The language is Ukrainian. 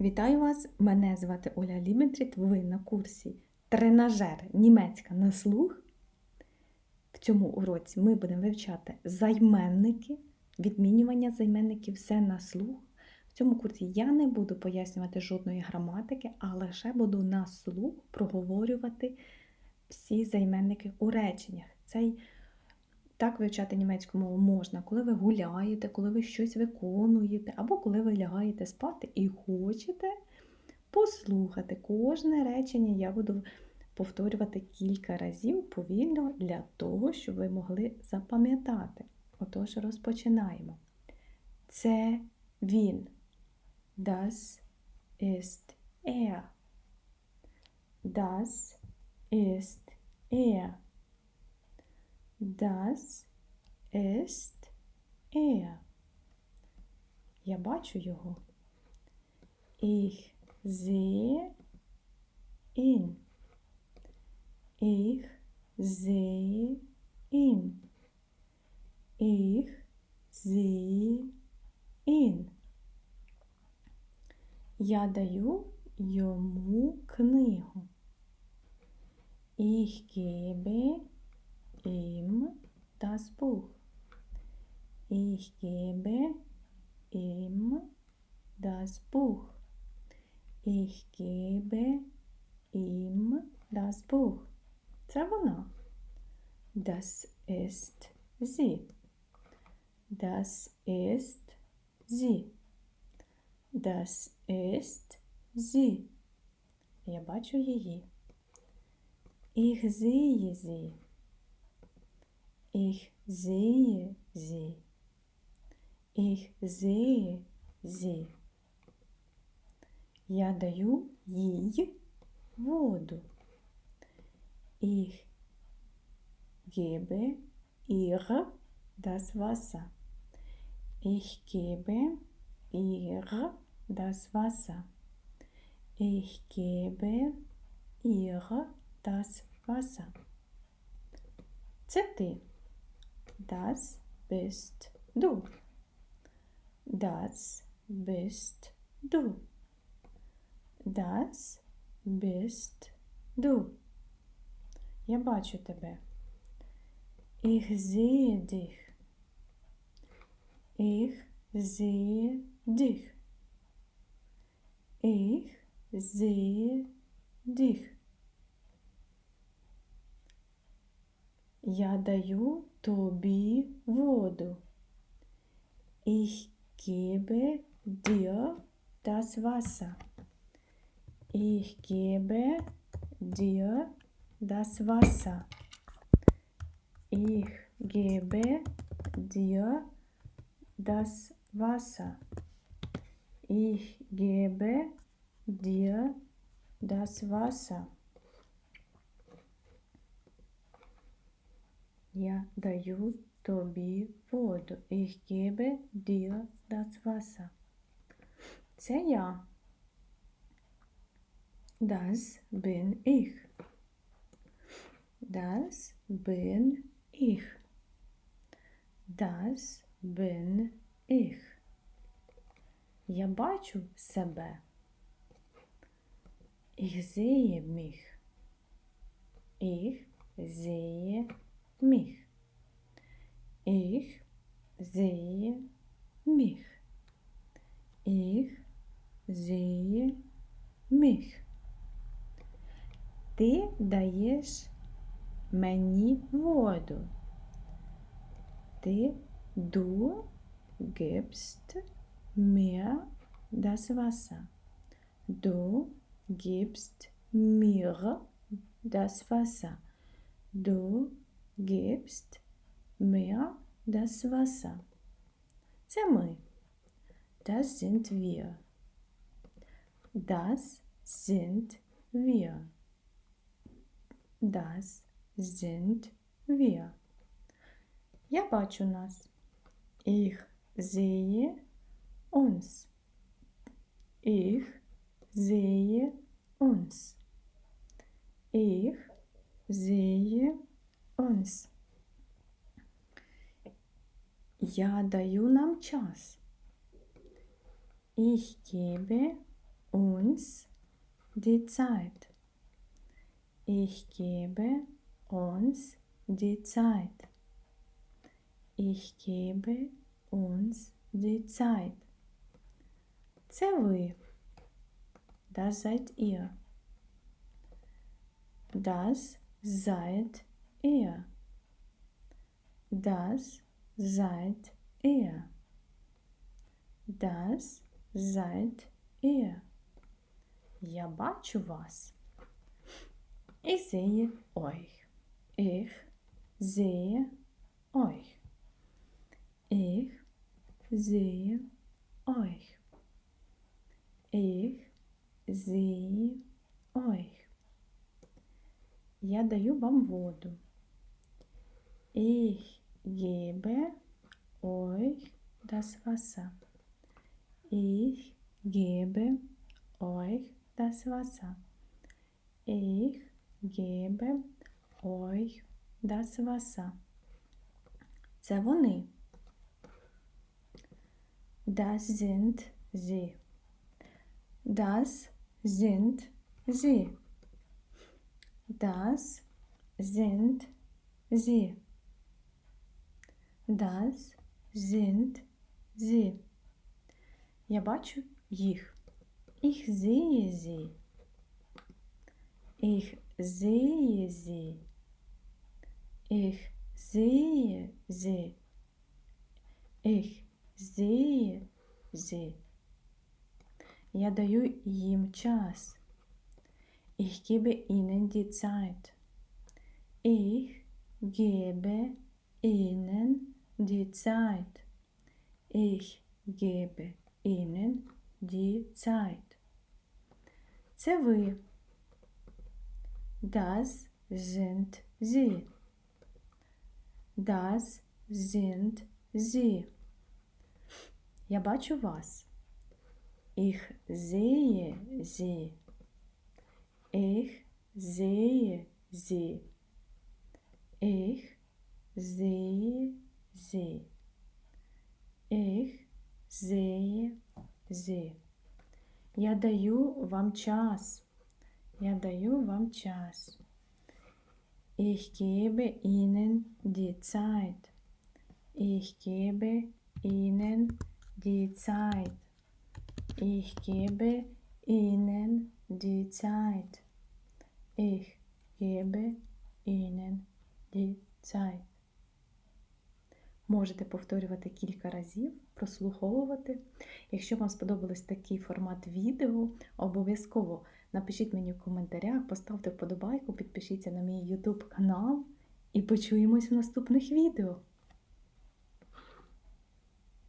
Вітаю вас! Мене звати Оля Ліментріт. Ви на курсі тренажер німецька на слух. В цьому уроці ми будемо вивчати займенники, відмінювання займенників все на слух. В цьому курсі я не буду пояснювати жодної граматики, а лише буду на слух проговорювати всі займенники у реченнях. Цей так вивчати німецьку мову можна, коли ви гуляєте, коли ви щось виконуєте, або коли ви лягаєте спати і хочете послухати кожне речення. Я буду повторювати кілька разів повільно для того, щоб ви могли запам'ятати. Отож, розпочинаємо. Це він. Das ist er. Das ist er. Das ist er. Я бачу його. Ich sehe ihn. Ich sehe ihn. Ich sehe ihn. Я даю йому книгу. Ich gebe ihm das Buch. Ich gebe ihm das Buch. Ich gebe ihm das Buch. Це вона. Das ist sie. Das ist sie. Das ist sie. Я бачу її. Ich sehe sie. Ich sehe sie. Ich sehe sie. Я даю їй воду. Ich gebe ihr das Wasser. Ich gebe ihr das Wasser. Ich gebe ihr das Wasser. Це ти. Das bist du. Das bist du. Das bist du. Я бачу тебе. Ich sehe dich. Ich sehe dich. Ich sehe dich. Я даю тобі воду. Ich gebe dir das Wasser. Ich gebe dir das Wasser. Ich gebe dir das Wasser. Ich gebe dir das Wasser. Я даю тобі воду. Ich gebe dir das Wasser. Це я. Das bin ich. Das bin ich. Das bin ich. Я бачу себе. Ich sehe mich. Ich sehe mich. Ich sehe mich. Ich sehe mich. Ти даєш мені воду. Ти du gibst mir das Wasser. Du gibst mir das Wasser. Du gibst mir das Wasser. Це ми. Das sind wir. Das sind wir. Das sind wir. Я бачу нас. Ich sehe uns. Ich sehe uns. Ich sehe uns. Я даю нам час. Ich gebe uns die Zeit. Ich gebe uns die Zeit. Ich gebe uns die Zeit. Це ви. Das seid ihr. Das seid ihr. Das seid ihr. Das seid ihr. Я бачу вас. Ich sehe euch. Ich sehe euch. Ich sehe euch. Ich sehe euch. Я даю вам воду. Ich gebe euch das Wasser. Ich gebe euch das Wasser. Ich gebe euch das Wasser. Це вони. Das sind sie. Das sind sie. Das sind sie. Das sind sie. Я бачу їх. Ich sehe sie. Ich sehe sie. Ich sehe sie. Ich sehe sie. Я даю їм час. Ich gebe ihnen die Zeit. Ich gebe ihnen die Zeit. Ich gebe ihnen die Zeit. Це ви. Das sind sie. Das sind sie. Я бачу вас. Ich sehe sie. Ich sehe sie. Ich sehe sie. Ich sehe sie. Я даю вам час. Я даю вам час. Ich gebe ihnen die Zeit. Ich gebe ihnen die Zeit. Ich gebe ihnen die Zeit. Ich gebe ihnen die Zeit. Можете повторювати кілька разів, прослуховувати. Якщо вам сподобався такий формат відео, обов'язково напишіть мені в коментарях, поставте вподобайку, підпишіться на мій YouTube канал і почуємось в наступних відео.